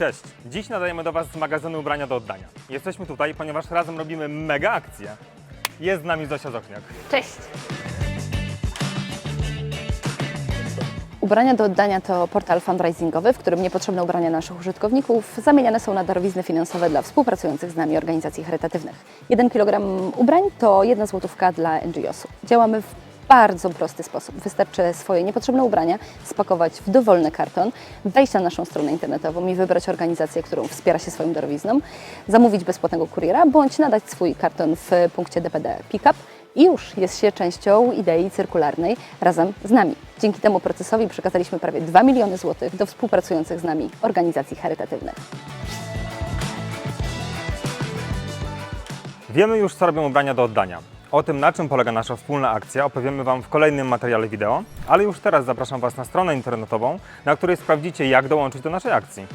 Cześć! Dziś nadajemy do Was z magazynu ubrania do oddania. Jesteśmy tutaj, ponieważ razem robimy mega akcję. Jest z nami Zosia Zochniak. Cześć! Ubrania do oddania to portal fundraisingowy, w którym niepotrzebne ubrania naszych użytkowników zamieniane są na darowizny finansowe dla współpracujących z nami organizacji charytatywnych. 1 kg ubrań to jedna złotówka dla NGO-su. Działamy w bardzo prosty sposób. Wystarczy swoje niepotrzebne ubrania spakować w dowolny karton, wejść na naszą stronę internetową i wybrać organizację, którą wspiera się swoją darowizną, zamówić bezpłatnego kuriera bądź nadać swój karton w punkcie DPD Pickup i już jest się częścią idei cyrkularnej razem z nami. Dzięki temu procesowi przekazaliśmy prawie 2 miliony złotych do współpracujących z nami organizacji charytatywnych. Wiemy już, co robią ubrania do oddania. O tym, na czym polega nasza wspólna akcja, opowiemy Wam w kolejnym materiale wideo, ale już teraz zapraszam Was na stronę internetową, na której sprawdzicie, jak dołączyć do naszej akcji.